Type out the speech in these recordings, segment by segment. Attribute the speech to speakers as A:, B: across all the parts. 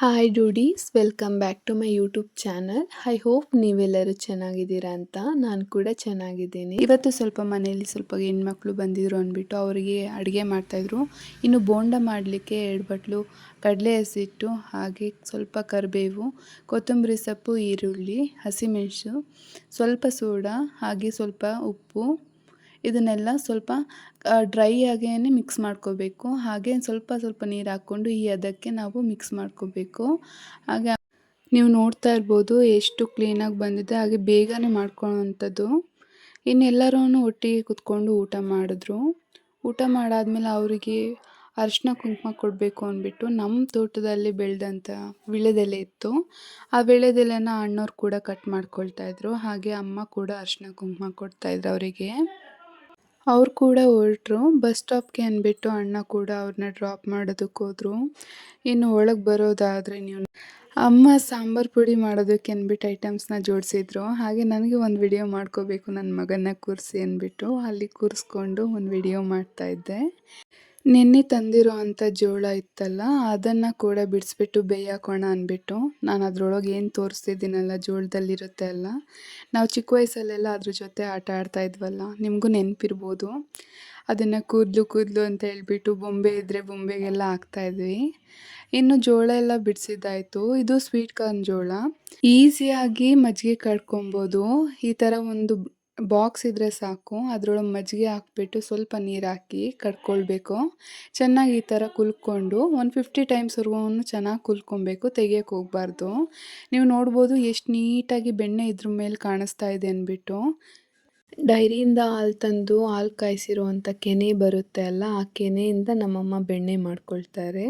A: Hi doodies welcome back to my YouTube channel I hope ನೀವೆಲ್ಲರೂ ಚೆನ್ನಾಗಿದ್ದೀರಾ ಅಂತ ನಾನು ಕೂಡ ಚೆನ್ನಾಗಿದ್ದೀನಿ. ಇವತ್ತು ಸ್ವಲ್ಪ ಮನೆಯಲ್ಲಿ ಸ್ವಲ್ಪ ಹೆಣ್ಮಕ್ಳು ಬಂದಿದ್ರು ಅಂದ್ಬಿಟ್ಟು ಅವರಿಗೆ ಅಡುಗೆ ಮಾಡ್ತಾಯಿದ್ರು. ಇನ್ನು ಬೋಂಡ ಮಾಡಲಿಕ್ಕೆ ಎರಡು ಬಟ್ಲು, ಕಡಲೆ ಹಸಿಟ್ಟು, ಹಾಗೆ ಸ್ವಲ್ಪ ಕರಿಬೇವು, ಕೊತ್ತಂಬರಿ ಸೊಪ್ಪು, ಈರುಳ್ಳಿ, ಹಸಿಮೆಣಸು, ಸ್ವಲ್ಪ ಸೋಡಾ, ಹಾಗೆ ಸ್ವಲ್ಪ ಉಪ್ಪು ಇದನ್ನೆಲ್ಲ ಸ್ವಲ್ಪ ಡ್ರೈ ಆಗೇ ಮಿಕ್ಸ್ ಮಾಡ್ಕೋಬೇಕು. ಹಾಗೆ ಸ್ವಲ್ಪ ಸ್ವಲ್ಪ ನೀರು ಹಾಕ್ಕೊಂಡು ಈ ಅದಕ್ಕೆ ನಾವು ಮಿಕ್ಸ್ ಮಾಡ್ಕೋಬೇಕು. ಹಾಗೆ ನೀವು ನೋಡ್ತಾ ಇರ್ಬೋದು ಎಷ್ಟು ಕ್ಲೀನಾಗಿ ಬಂದಿದೆ. ಹಾಗೆ ಬೇಗನೆ ಮಾಡ್ಕೊಳ್ಳೋವಂಥದ್ದು. ಇನ್ನೆಲ್ಲರೂ ಒಟ್ಟಿಗೆ ಕುತ್ಕೊಂಡು ಊಟ ಮಾಡಿದ್ರು. ಊಟ ಮಾಡಾದಮೇಲೆ ಅವರಿಗೆ ಅರಿಶಿನ ಕುಂಕುಮ ಕೊಡಬೇಕು ಅಂದ್ಬಿಟ್ಟು ನಮ್ಮ ತೋಟದಲ್ಲಿ ಬೆಳೆದಂಥ ವಿಳೆದೆಲೆ ಇತ್ತು. ಆ ವಿಳೆದೆಲೆನ ಅಣ್ಣವ್ರು ಕೂಡ ಕಟ್ ಮಾಡ್ಕೊಳ್ತಾಯಿದ್ರು ಹಾಗೆ ಅಮ್ಮ ಕೂಡ ಅರಿಶಿನ ಕುಂಕುಮ ಕೊಡ್ತಾಯಿದ್ರು ಅವರಿಗೆ. ಅವ್ರು ಕೂಡ ಹೊರಟ್ರು. ಬಸ್ ಸ್ಟಾಪ್ಗೆ ಅಂದ್ಬಿಟ್ಟು ಅಣ್ಣ ಕೂಡ ಅವ್ರನ್ನ ಡ್ರಾಪ್ ಮಾಡೋದಕ್ಕೆ ಹೋದ್ರು. ಇನ್ನು ಒಳಗೆ ಬರೋದಾದರೆ ನೀವು ಅಮ್ಮ ಸಾಂಬಾರು ಪುಡಿ ಮಾಡೋದಕ್ಕೆ ಅಂದ್ಬಿಟ್ಟು ಐಟಮ್ಸ್ನ ಜೋಡಿಸಿದ್ರು. ಹಾಗೆ ನನಗೆ ಒಂದು ವಿಡಿಯೋ ಮಾಡ್ಕೋಬೇಕು ನನ್ನ ಮಗನ ಕೂರಿಸಿ ಅಂದ್ಬಿಟ್ಟು ಅಲ್ಲಿ ಕೂರಿಸ್ಕೊಂಡು ಒಂದು ವಿಡಿಯೋ ಮಾಡ್ತಾಯಿದ್ದೆ ನೆನ್ನೆ ತಂದಿರೋ ಅಂಥ ಜೋಳ ಇತ್ತಲ್ಲ, ಅದನ್ನು ಕೂಡ ಬಿಡಿಸ್ಬಿಟ್ಟು ಬೇಯಾಕೋಣ ಅಂದ್ಬಿಟ್ಟು ನಾನು ಅದರೊಳಗೆ ಏನು ತೋರಿಸ್ತಿದ್ದೀನಲ್ಲ ಜೋಳದಲ್ಲಿರುತ್ತೆ ಅಲ್ಲ ನಾವು ಚಿಕ್ಕ ವಯಸ್ಸಲ್ಲೆಲ್ಲ ಅದ್ರ ಜೊತೆ ಆಟ ಆಡ್ತಾ ಇದ್ವಲ್ಲ, ನಿಮಗೂ ನೆನಪಿರ್ಬೋದು. ಅದನ್ನು ಕೂದಲು ಕೂದಲು ಅಂತ ಹೇಳ್ಬಿಟ್ಟು ಬೊಂಬೆ ಇದ್ದರೆ ಬೊಂಬೆಗೆಲ್ಲ ಹಾಕ್ತಾಯಿದ್ವಿ ಇನ್ನು ಜೋಳ ಎಲ್ಲ ಬಿಡಿಸಿದ್ದಾಯಿತು. ಇದು ಸ್ವೀಟ್ ಕಾರ್ನ್ ಜೋಳ. ಈಸಿಯಾಗಿ ಮಜ್ಜಿಗೆ ಕಡ್ಕೊಬೋದು ಈ ಥರ ಒಂದು ಬಾಕ್ಸ್ ಇದ್ದರೆ ಸಾಕು, ಅದರೊಳಗೆ ಮಜ್ಜಿಗೆ ಹಾಕ್ಬಿಟ್ಟು ಸ್ವಲ್ಪ ನೀರು ಹಾಕಿ ಕಡ್ಕೊಳ್ಬೇಕು. ಚೆನ್ನಾಗಿ ಈ ಥರ ಕುಲ್ಕೊಂಡು ಒನ್ ಫಿಫ್ಟಿ ಟೈಮ್ಸ್ವರೆಗೂ ಚೆನ್ನಾಗಿ ಕುಲ್ಕೊಬೇಕು, ತೆಗಿಯೋಕೆ ಹೋಗ್ಬಾರ್ದು. ನೀವು ನೋಡ್ಬೋದು ಎಷ್ಟು ನೀಟಾಗಿ ಬೆಣ್ಣೆ ಇದ್ರ ಮೇಲೆ ಕಾಣಿಸ್ತಾ ಇದೆ ಅಂದ್ಬಿಟ್ಟು ಡೈರಿಯಿಂದ ಹಾಲು ತಂದು ಹಾಲು ಕಾಯಿಸಿರುವಂಥ ಕೆನೆ ಬರುತ್ತೆ ಅಲ್ಲ, ಆ ಕೆನೆಯಿಂದ ನಮ್ಮಮ್ಮ ಬೆಣ್ಣೆ ಮಾಡ್ಕೊಳ್ತಾರೆ.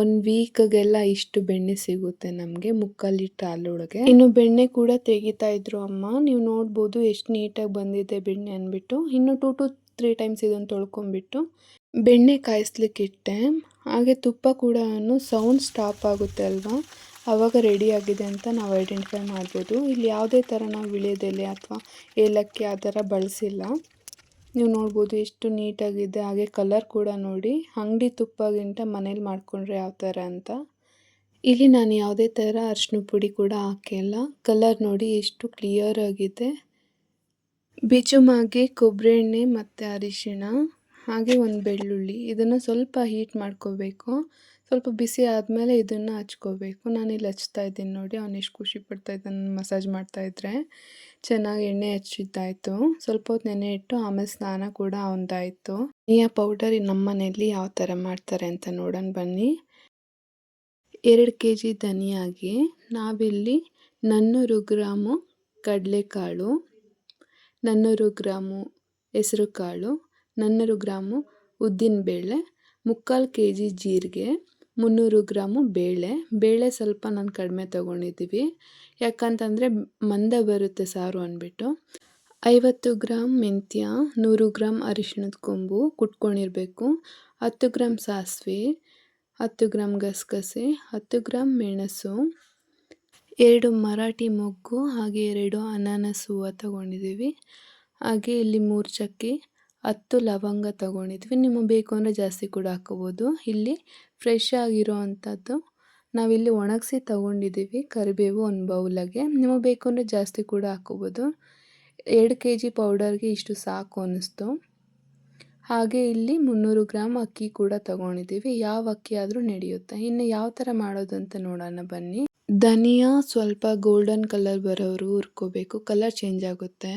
A: ಒಂದು ವೀಕ್ಗೆಲ್ಲ ಇಷ್ಟು ಬೆಣ್ಣೆ ಸಿಗುತ್ತೆ ನಮಗೆ ಮುಕ್ಕಾಲು ಲೀಟ್ರ್ ಹಾಲೊಳಗೆ ಇನ್ನು ಬೆಣ್ಣೆ ಕೂಡ ತೆಗಿತಾ ಇದ್ರು ಅಮ್ಮ. ನೀವು ನೋಡ್ಬೋದು ಎಷ್ಟು ನೀಟಾಗಿ ಬಂದಿದೆ ಬೆಣ್ಣೆ ಅಂದ್ಬಿಟ್ಟು. ಇನ್ನು ಟೂ ಟು ತ್ರೀ ಟೈಮ್ಸ್ ಇದನ್ನು ತೊಳ್ಕೊಂಬಿಟ್ಟು ಬೆಣ್ಣೆ ಕಾಯಿಸ್ಲಿಕ್ಕೆ ಇಟ್ಟೆ. ಹಾಗೆ ತುಪ್ಪ ಕೂಡ ಸೌಂಡ್ ಸ್ಟಾಪ್ ಆಗುತ್ತೆ ಅಲ್ವಾ? ಆವಾಗ ರೆಡಿ ಆಗಿದೆ ಅಂತ ನಾವು ಐಡೆಂಟಿಫೈ ಮಾಡ್ಬೋದು. ಇಲ್ಲಿ ಯಾವುದೇ ಥರ ನಾವು ವಿಳೆದೆಲೆ ಅಥವಾ ಏಲಕ್ಕಿ ಆ ಥರ ಬಳಸಿಲ್ಲ. ನೀವು ನೋಡ್ಬೋದು ಎಷ್ಟು ನೀಟಾಗಿದೆ. ಹಾಗೆ ಕಲರ್ ಕೂಡ ನೋಡಿ. ಅಂಗಡಿ ತುಪ್ಪಗಿಂತ ಮನೇಲಿ ಮಾಡಿಕೊಂಡ್ರೆ ಯಾವ ಥರ ಅಂತ. ಇಲ್ಲಿ ನಾನು ಯಾವುದೇ ಥರ ಅರಿಶಿನ ಪುಡಿ ಕೂಡ ಹಾಕಿಲ್ಲ. ಕಲರ್ ನೋಡಿ ಎಷ್ಟು ಕ್ಲಿಯರ್ ಆಗಿದೆ. ಬಿಜುಮಾಗೆ ಕೊಬ್ಬರಿ ಎಣ್ಣೆ ಮತ್ತು ಅರಿಶಿಣ. ಹಾಗೆ ಒಂದು ಬೆಳ್ಳುಳ್ಳಿ. ಇದನ್ನು ಸ್ವಲ್ಪ ಹೀಟ್ ಮಾಡ್ಕೋಬೇಕು. ಸ್ವಲ್ಪ ಬಿಸಿ ಆದಮೇಲೆ ಇದನ್ನು ಹಚ್ಕೋಬೇಕು. ನಾನಿಲ್ಲಿ ಹಚ್ತಾ ಇದ್ದೀನಿ ನೋಡಿ, ಅವ್ನು ಎಷ್ಟು ಖುಷಿ ಪಡ್ತಾ ಇದ್ದಾನೆ ಮಸಾಜ್ ಮಾಡ್ತಾಯಿದ್ರೆ ಚೆನ್ನಾಗಿ ಎಣ್ಣೆ ಹಚ್ಚಿದ್ದಾಯಿತು. ಸ್ವಲ್ಪ ಹೊತ್ತು ನೆನೆ ಇಟ್ಟು ಆಮೇಲೆ ಸ್ನಾನ ಕೂಡ ಅವನದಾಯಿತು. ಧನಿಯಾ ಪೌಡರ್ ನಮ್ಮ ಮನೆಯಲ್ಲಿ ಯಾವ ಥರ ಮಾಡ್ತಾರೆ ಅಂತ ನೋಡೋಣ ಬನ್ನಿ. ಎರಡು ಕೆ ಜಿ ಧನಿಯಾಗಿ ನಾವಿಲ್ಲಿ ನನ್ನೂರು ಗ್ರಾಮು ಕಡಲೆಕಾಳು, ನನ್ನೂರು ಗ್ರಾಮು ಹೆಸರುಕಾಳು, ನನ್ನೂರು ಗ್ರಾಮು ಉದ್ದಿನಬೇಳೆ, ಮುಕ್ಕಾಲು ಕೆ ಜಿ ಜೀರಿಗೆ ಮುನ್ನೂರು ಗ್ರಾಮು ಬೇಳೆ. ಬೇಳೆ ಸ್ವಲ್ಪ ನಾನು ಕಡಿಮೆ ತೊಗೊಂಡಿದ್ದೀವಿ. ಯಾಕಂತಂದರೆ ಮಂದ ಬರುತ್ತೆ ಸಾರು ಅಂದ್ಬಿಟ್ಟು. ಐವತ್ತು ಗ್ರಾಮ್ ಮೆಂತ್ಯ, ನೂರು ಗ್ರಾಮ್ ಅರಿಶಿಣದ ಕೊಂಬು ಕುಟ್ಕೊಂಡಿರಬೇಕು. ಹತ್ತು ಗ್ರಾಮ್ ಸಾಸಿವೆ, ಹತ್ತು ಗ್ರಾಮ್ ಗಸಗಸೆ, ಹತ್ತು ಗ್ರಾಮ್ ಮೆಣಸು, ಎರಡು ಮರಾಠಿ ಮೊಗ್ಗು, ಹಾಗೆ ಎರಡು ಅನಾನಸ್ ಹೂವು ತೊಗೊಂಡಿದ್ದೀವಿ. ಹಾಗೆ ಇಲ್ಲಿ ಮೂರು ಚಕ್ಕೆ ಹತ್ತು ಲವಂಗ ತೊಗೊಂಡಿದ್ವಿ. ನಿಮಗೆ ಬೇಕು ಅಂದರೆ ಜಾಸ್ತಿ ಕೂಡ ಹಾಕ್ಕೋಬೋದು. ಇಲ್ಲಿ ಫ್ರೆಶ್ ಆಗಿರೋ ಅಂಥದ್ದು ನಾವಿಲ್ಲಿ ಒಣಗಿಸಿ ತೊಗೊಂಡಿದ್ದೀವಿ ಕರಿಬೇವು ಒಂದು ಬೌಲಾಗೆ. ನಿಮಗೆ ಬೇಕು ಅಂದರೆ ಜಾಸ್ತಿ ಕೂಡ ಹಾಕ್ಕೋಬೋದು. ಎರಡು ಕೆ ಜಿ ಪೌಡರ್ಗೆ ಇಷ್ಟು ಸಾಕು ಅನ್ನಿಸ್ತು. ಹಾಗೆ ಇಲ್ಲಿ ಮುನ್ನೂರು ಗ್ರಾಮ್ ಅಕ್ಕಿ ಕೂಡ ತೊಗೊಂಡಿದ್ದೀವಿ. ಯಾವ ಅಕ್ಕಿ ಆದರೂ ನಡೆಯುತ್ತೆ. ಇನ್ನು ಯಾವ ಥರ ಮಾಡೋದು ಅಂತ ನೋಡೋಣ ಬನ್ನಿ. ಧನಿಯಾ ಸ್ವಲ್ಪ ಗೋಲ್ಡನ್ ಕಲರ್ ಬರೋರು ಹುರ್ಕೋಬೇಕು. ಕಲರ್ ಚೇಂಜ್ ಆಗುತ್ತೆ.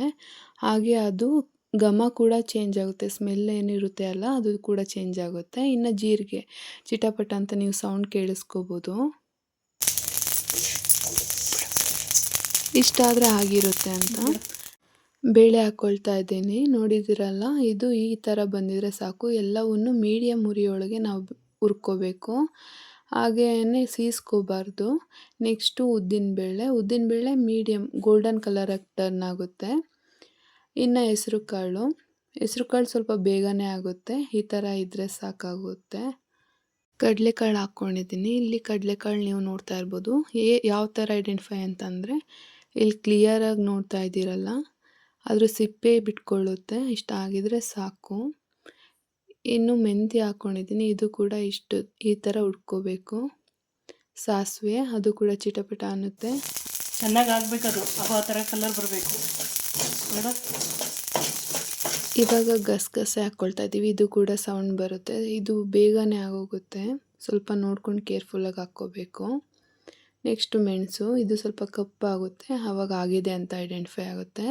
A: ಹಾಗೆ ಅದು ಘಮ ಕೂಡ ಚೇಂಜ್ ಆಗುತ್ತೆ ಸ್ಮೆಲ್ ಏನಿರುತ್ತೆ ಅಲ್ಲ, ಅದು ಕೂಡ ಚೇಂಜ್ ಆಗುತ್ತೆ. ಇನ್ನು ಜೀರಿಗೆ, ಚಿಟಪಟ ಅಂತ ನೀವು ಸೌಂಡ್ ಕೇಳಿಸ್ಕೋಬೋದು. ಇಷ್ಟ ಆದರೆ ಆಗಿರುತ್ತೆ ಅಂತ. ಬೇಳೆ ಹಾಕ್ಕೊಳ್ತಾ ಇದ್ದೀನಿ ನೋಡಿದಿರಲ್ಲ ಇದು ಈ ಥರ ಬಂದಿದ್ರೆ ಸಾಕು. ಎಲ್ಲವನ್ನು ಮೀಡಿಯಮ್ ಉರಿಯೊಳಗೆ ನಾವು ಹುರ್ಕೋಬೇಕು. ಹಾಗೆಯೇ ಸೀಸ್ಕೋಬಾರ್ದು. ನೆಕ್ಸ್ಟು ಉದ್ದಿನ ಬೇಳೆ ಮೀಡಿಯಮ್ ಗೋಲ್ಡನ್ ಕಲರಾಗಿ ಟರ್ನ್ ಆಗುತ್ತೆ. ಇನ್ನು ಹೆಸ್ರು ಕಾಳು. ಹೆಸ್ರು ಕಾಳು ಸ್ವಲ್ಪ ಬೇಗನೆ ಆಗುತ್ತೆ. ಈ ಥರ ಇದ್ದರೆ ಸಾಕಾಗುತ್ತೆ. ಕಡಲೆಕಾಳು ಹಾಕ್ಕೊಂಡಿದ್ದೀನಿ ಇಲ್ಲಿ ಕಡಲೆಕಾಳು ನೀವು ನೋಡ್ತಾ ಇರ್ಬೋದು. ಏ ಯಾವ ಥರ ಐಡೆಂಟಿಫೈ ಅಂತಂದರೆ, ಇಲ್ಲಿ ಕ್ಲಿಯರಾಗಿ ನೋಡ್ತಾ ಇದ್ದೀರಲ್ಲ, ಅದ್ರ ಸಿಪ್ಪೆ ಬಿಟ್ಕೊಳ್ಳುತ್ತೆ. ಇಷ್ಟ ಆಗಿದ್ರೆ ಸಾಕು. ಇನ್ನು ಮೆಂತ್ಯ ಹಾಕ್ಕೊಂಡಿದ್ದೀನಿ ಇದು ಕೂಡ ಇಷ್ಟು, ಈ ಥರ ಉಟ್ಕೋಬೇಕು. ಸಾಸಿವೆ, ಅದು ಕೂಡ ಚಿಟಪಟ ಅನ್ನುತ್ತೆ.
B: ಚೆನ್ನಾಗಿ ಆಗಬೇಕದು. ಆ ಥರ ಕಲರ್ ಬರಬೇಕು.
A: ಇವಾಗ ಗಸಗಸೆ ಹಾಕ್ಕೊಳ್ತಾ ಇದ್ದೀವಿ. ಇದು ಕೂಡ ಸೌಂಡ್ ಬರುತ್ತೆ. ಇದು ಬೇಗನೆ ಆಗೋಗುತ್ತೆ. ಸ್ವಲ್ಪ ನೋಡ್ಕೊಂಡು ಕೇರ್ಫುಲ್ಲಾಗಿ ಹಾಕ್ಕೋಬೇಕು. ನೆಕ್ಸ್ಟು ಮೆಣಸು. ಇದು ಸ್ವಲ್ಪ ಕಪ್ಪಾಗುತ್ತೆ ಆವಾಗ ಆಗಿದೆ ಅಂತ ಐಡೆಂಟಿಫೈ ಆಗುತ್ತೆ.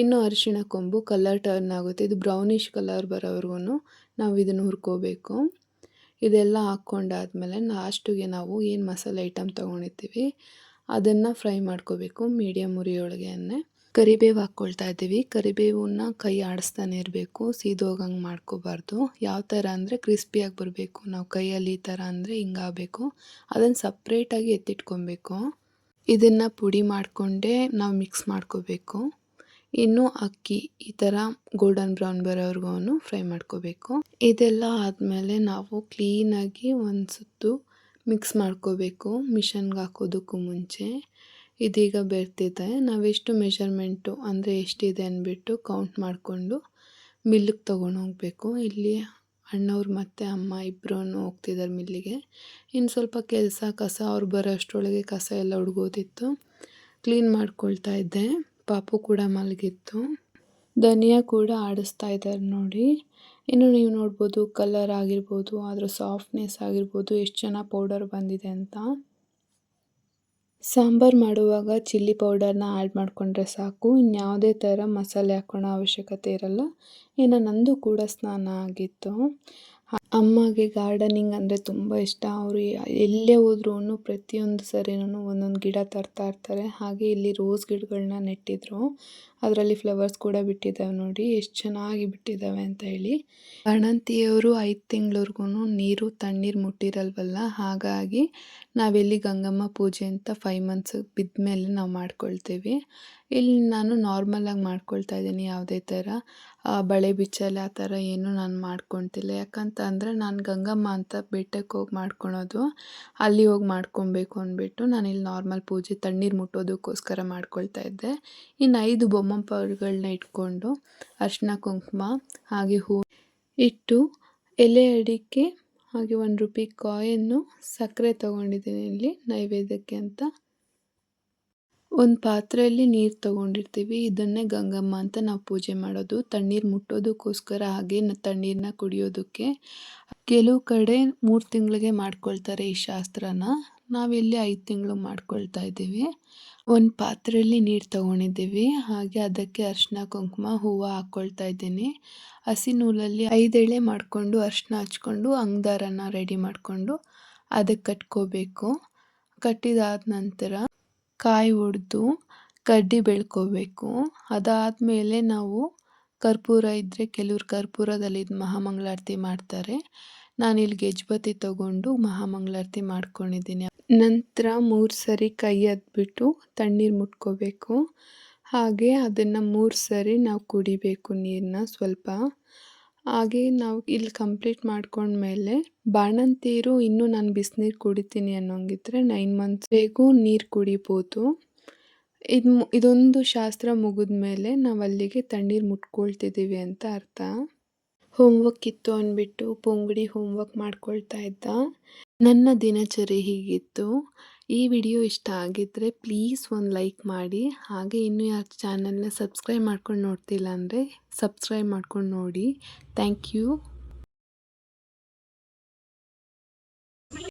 A: ಇನ್ನು ಅರಿಶಿಣ ಕೊಂಬು ಕಲರ್ ಟರ್ನ್ ಆಗುತ್ತೆ. ಇದು ಬ್ರೌನಿಷ್ ಕಲರ್ ಬರೋವರೆಗೂ ನಾವು ಇದನ್ನು ಹುರ್ಕೋಬೇಕು. ಇದೆಲ್ಲ ಹಾಕ್ಕೊಂಡಾದ್ಮೇಲೆ ಲಾಸ್ಟಿಗೆ ನಾವು ಏನು ಮಸಾಲೆ ಐಟಮ್ ತೊಗೊಂಡಿರ್ತೀವಿ, ಅದನ್ನು ಫ್ರೈ ಮಾಡ್ಕೋಬೇಕು. ಮೀಡಿಯಮ್ ಉರಿಯೊಳಗೆನೆ ಕರಿಬೇವು ಹಾಕ್ಕೊಳ್ತಾ ಇದ್ದೀವಿ. ಕರಿಬೇವನ್ನ ಕೈ ಆಡಿಸ್ತಾನೆ ಇರಬೇಕು. ಸೀದೋಗಂಗೆ ಮಾಡ್ಕೋಬಾರ್ದು. ಯಾವ ಥರ ಅಂದರೆ ಕ್ರಿಸ್ಪಿಯಾಗಿ ಬರಬೇಕು. ನಾವು ಕೈಯಲ್ಲಿ ಈ ಥರ ಅಂದರೆ ಹಿಂಗಾಗಬೇಕು. ಅದನ್ನು ಸಪ್ರೇಟಾಗಿ ಎತ್ತಿಟ್ಕೊಬೇಕು. ಇದನ್ನು ಪುಡಿ ಮಾಡಿಕೊಂಡೇ ನಾವು ಮಿಕ್ಸ್ ಮಾಡ್ಕೋಬೇಕು. ಇನ್ನು ಅಕ್ಕಿ, ಈ ಥರ ಗೋಲ್ಡನ್ ಬ್ರೌನ್ ಬರೋವರೆಗೂ ಫ್ರೈ ಮಾಡ್ಕೋಬೇಕು. ಇದೆಲ್ಲ ಆದಮೇಲೆ ನಾವು ಕ್ಲೀನಾಗಿ ಒಂದು ಸುತ್ತು ಮಿಕ್ಸ್ ಮಾಡ್ಕೋಬೇಕು. ಮಿಷನ್ಗೆ ಹಾಕೋದಕ್ಕೂ ಮುಂಚೆ. ಇದೀಗ ಬೆರ್ತಿದೆ. ನಾವೆಷ್ಟು ಮೆಷರ್ಮೆಂಟು ಅಂದರೆ ಎಷ್ಟಿದೆ ಅಂದ್ಬಿಟ್ಟು ಕೌಂಟ್ ಮಾಡಿಕೊಂಡು ಮಿಲ್ಲಿಗೆ ತೊಗೊಂಡು ಹೋಗಬೇಕು. ಇಲ್ಲಿ ಅಣ್ಣವ್ರು ಮತ್ತು ಅಮ್ಮ ಇಬ್ಬರೂ ಹೋಗ್ತಿದ್ದಾರೆ ಮಿಲ್ಲಿಗೆ. ಇನ್ನು ಸ್ವಲ್ಪ ಕೆಲಸ, ಕಸ, ಅವ್ರು ಬರೋ ಅಷ್ಟರೊಳಗೆ ಕಸ ಎಲ್ಲ ಹುಡ್ಗೋದಿತ್ತು ಕ್ಲೀನ್ ಮಾಡ್ಕೊಳ್ತಾ ಇದ್ದೆ. ಪಾಪು ಕೂಡ ಮಲಗಿತ್ತು. ಧನಿಯಾ ಕೂಡ ಆಡಿಸ್ತಾ ಇದ್ದಾರೆ ನೋಡಿ. ಇನ್ನು ನೀವು ನೋಡ್ಬೋದು ಕಲರ್ ಆಗಿರ್ಬೋದು, ಅದರ ಸಾಫ್ಟ್ನೆಸ್ ಆಗಿರ್ಬೋದು, ಎಷ್ಟು ಚೆನ್ನಾಗಿ ಪೌಡರ್ ಬಂದಿದೆ ಅಂತ. ಸಾಂಬಾರು ಮಾಡುವಾಗ ಚಿಲ್ಲಿ ಪೌಡರ್ನ ಆ್ಯಡ್ ಮಾಡಿಕೊಂಡ್ರೆ ಸಾಕು. ಇನ್ಯಾವುದೇ ಥರ ಮಸಾಲೆ ಹಾಕ್ಕೊಳ್ಳೋ ಅವಶ್ಯಕತೆ ಇರಲ್ಲ. ಇನ್ನು ನಂದು ಕೂಡ ಸ್ನಾನ ಆಗಿತ್ತು. ಅಮ್ಮಗೆ ಗಾರ್ಡನಿಂಗ್ ಅಂದರೆ ತುಂಬ ಇಷ್ಟ. ಅವರು ಎಲ್ಲೇ ಹೋದ್ರೂ ಪ್ರತಿಯೊಂದು ಸರಿನೂ ಒಂದೊಂದು ಗಿಡ ತರ್ತಾ ಇರ್ತಾರೆ. ಹಾಗೆ ಇಲ್ಲಿ ರೋಸ್ ಗಿಡಗಳನ್ನ ನೆಟ್ಟಿದ್ರು. ಅದರಲ್ಲಿ ಫ್ಲವರ್ಸ್ ಕೂಡ ಬಿಟ್ಟಿದ್ದಾವೆ ನೋಡಿ. ಎಷ್ಟು ಚೆನ್ನಾಗಿ ಬಿಟ್ಟಿದ್ದಾವೆ ಅಂತ ಹೇಳಿ. ಅಣಂತಿಯವರು ಐದು ತಿಂಗಳವ್ರಿಗೂ ನೀರು, ತಣ್ಣೀರು ಮುಟ್ಟಿರಲ್ವಲ್ಲ? ಹಾಗಾಗಿ ನಾವೆಲ್ಲಿ ಗಂಗಮ್ಮ ಪೂಜೆ ಅಂತ ಫೈವ್ ಮಂತ್ಸ್ ಬಿದ್ದ ಮೇಲೆ ನಾವು ಮಾಡ್ಕೊಳ್ತೀವಿ. ಇಲ್ಲಿ ನಾನು ನಾರ್ಮಲಾಗಿ ಮಾಡ್ಕೊಳ್ತಾ ಇದ್ದೀನಿ ಯಾವುದೇ ಥರ ಬಳೆ ಬಿಚ್ಚಲು ಆ ಥರ ಏನೂ ನಾನು ಮಾಡ್ಕೊತಿಲ್ಲ ಯಾಕಂತ ಅಂದರೆ ನಾನು ಗಂಗಮ್ಮ ಅಂತ ಬೆಟ್ಟಕ್ಕೆ ಹೋಗಿ ಮಾಡ್ಕೊಳೋದು, ಅಲ್ಲಿ ಹೋಗಿ ಮಾಡ್ಕೊಬೇಕು ಅಂದ್ಬಿಟ್ಟು ನಾನು ಇಲ್ಲಿ ನಾರ್ಮಲ್ ಪೂಜೆ ತಣ್ಣೀರು ಮುಟ್ಟೋದಕ್ಕೋಸ್ಕರ ಮಾಡ್ಕೊಳ್ತಾ ಇದ್ದೆ. ಇನ್ನು ಐದು ಬೊಮ್ಮಪ್ಪಗಳನ್ನ ಇಟ್ಕೊಂಡು ಅರಿಶಿನ ಕುಂಕುಮ, ಹಾಗೆ ಹೂ ಇಟ್ಟು ಎಲೆ ಅಡಿಕೆ ಹಾಗೆ ಒಂದು ರೂಪಾಯಿ ಕಾಯನ್ನು ಸಕ್ಕರೆ ತೊಗೊಂಡಿದ್ದೀನಿ ಇಲ್ಲಿ, ನೈವೇದ್ಯಕ್ಕೆ ಅಂತ. ಒಂದು ಪಾತ್ರೆಯಲ್ಲಿ ನೀರು ತೊಗೊಂಡಿರ್ತೀವಿ. ಇದನ್ನೇ ಗಂಗಮ್ಮ ಅಂತ ನಾವು ಪೂಜೆ ಮಾಡೋದು. ತಣ್ಣೀರು ಮುಟ್ಟೋದಕ್ಕೋಸ್ಕರ ಹಾಗೆ ತಣ್ಣೀರನ್ನ ಕುಡಿಯೋದಕ್ಕೆ. ಕೆಲವು ಕಡೆ ಮೂರು ತಿಂಗಳಿಗೆ ಮಾಡ್ಕೊಳ್ತಾರೆ ಈ ಶಾಸ್ತ್ರನ. ನಾವಿಲ್ಲಿ ಐದು ತಿಂಗಳು ಮಾಡ್ಕೊಳ್ತಾ ಇದ್ದೀವಿ. ಒಂದು ಪಾತ್ರೆಯಲ್ಲಿ ನೀರು ತಗೊಂಡಿದ್ದೀವಿ. ಹಾಗೆ ಅದಕ್ಕೆ ಅರಿಶಿನ ಕುಂಕುಮ, ಹೂವು ಹಾಕ್ಕೊಳ್ತಾ ಇದ್ದೀನಿ. ಹಸಿ ನೂಲಲ್ಲಿ ಐದೆಳೆ ಮಾಡಿಕೊಂಡು ಅರಿಶಿನ ಹಚ್ಕೊಂಡು ಅಂಗದಾರನ ರೆಡಿ ಮಾಡಿಕೊಂಡು ಅದಕ್ಕೆ ಕಟ್ಕೋಬೇಕು. ಕಟ್ಟಿದಾದ ನಂತರ ಕಾಯಿ ಹೊಡೆದು ಕಡ್ಡಿ ಬೆಳ್ಕೋಬೇಕು. ಅದಾದಮೇಲೆ ನಾವು ಕರ್ಪೂರ ಇದ್ದರೆ ಕೆಲವ್ರು ಕರ್ಪೂರದಲ್ಲಿ ಇದು ಮಹಾಮಂಗಳಾರತಿ ಮಾಡ್ತಾರೆ. ನಾನಿಲ್ಲಿ ಗೆಜ್ಬತಿ ತಗೊಂಡು ಮಹಾಮಂಗಳಾರತಿ ಮಾಡ್ಕೊಂಡಿದ್ದೀನಿ. ನಂತರ ಮೂರು ಸರಿ ಕೈ ಅದ್ಬಿಟ್ಟು ತಣ್ಣೀರು ಮುಟ್ಕೋಬೇಕು. ಹಾಗೆ ಅದನ್ನು ಮೂರು ಸರಿ ನಾವು ಕುಡಿಬೇಕು ನೀರನ್ನ ಸ್ವಲ್ಪ. ಹಾಗೆ ನಾವು ಇಲ್ಲಿ ಕಂಪ್ಲೀಟ್ ಮಾಡ್ಕೊಂಡ್ಮೇಲೆ ಬಾಣಂತೀರು ಇನ್ನೂ ನಾನು ಬಿಸಿನೀರು ಕುಡಿತೀನಿ ಅನ್ನೋಂಗಿದ್ರೆ ನೈನ್ ಮಂತ್ಸ್ವರೆಗೂ ನೀರು ಕುಡಿಬೋದು. ಇದು ಇದೊಂದು ಶಾಸ್ತ್ರ ಮುಗಿದ ಮೇಲೆ ನಾವು ಅಲ್ಲಿಗೆ ತಣ್ಣೀರು ಮುಟ್ಕೊಳ್ತಿದ್ದೀವಿ ಅಂತ ಅರ್ಥ. ಹೋಮ್ವರ್ಕ್ ಇತ್ತು ಅಂದ್ಬಿಟ್ಟು ಹೋಮ್ ಹೋಮ್ವರ್ಕ್ ಮಾಡ್ಕೊಳ್ತಾ ಇದ್ದ. ನನ್ನ ದಿನಚರಿ ಹೀಗಿತ್ತು. ಈ ವಿಡಿಯೋ ಇಷ್ಟ ಆಗಿದ್ದರೆ ಪ್ಲೀಸ್ ಒಂದು ಲೈಕ್ ಮಾಡಿ. ಹಾಗೆ ಇನ್ನೂ ಯಾರು ಚಾನಲ್ನ ಸಬ್ಸ್ಕ್ರೈಬ್ ಮಾಡ್ಕೊಂಡು ನೋಡ್ತಿಲ್ಲ ಅಂದರೆ ಸಬ್ಸ್ಕ್ರೈಬ್ ಮಾಡ್ಕೊಂಡು ನೋಡಿ. Thank you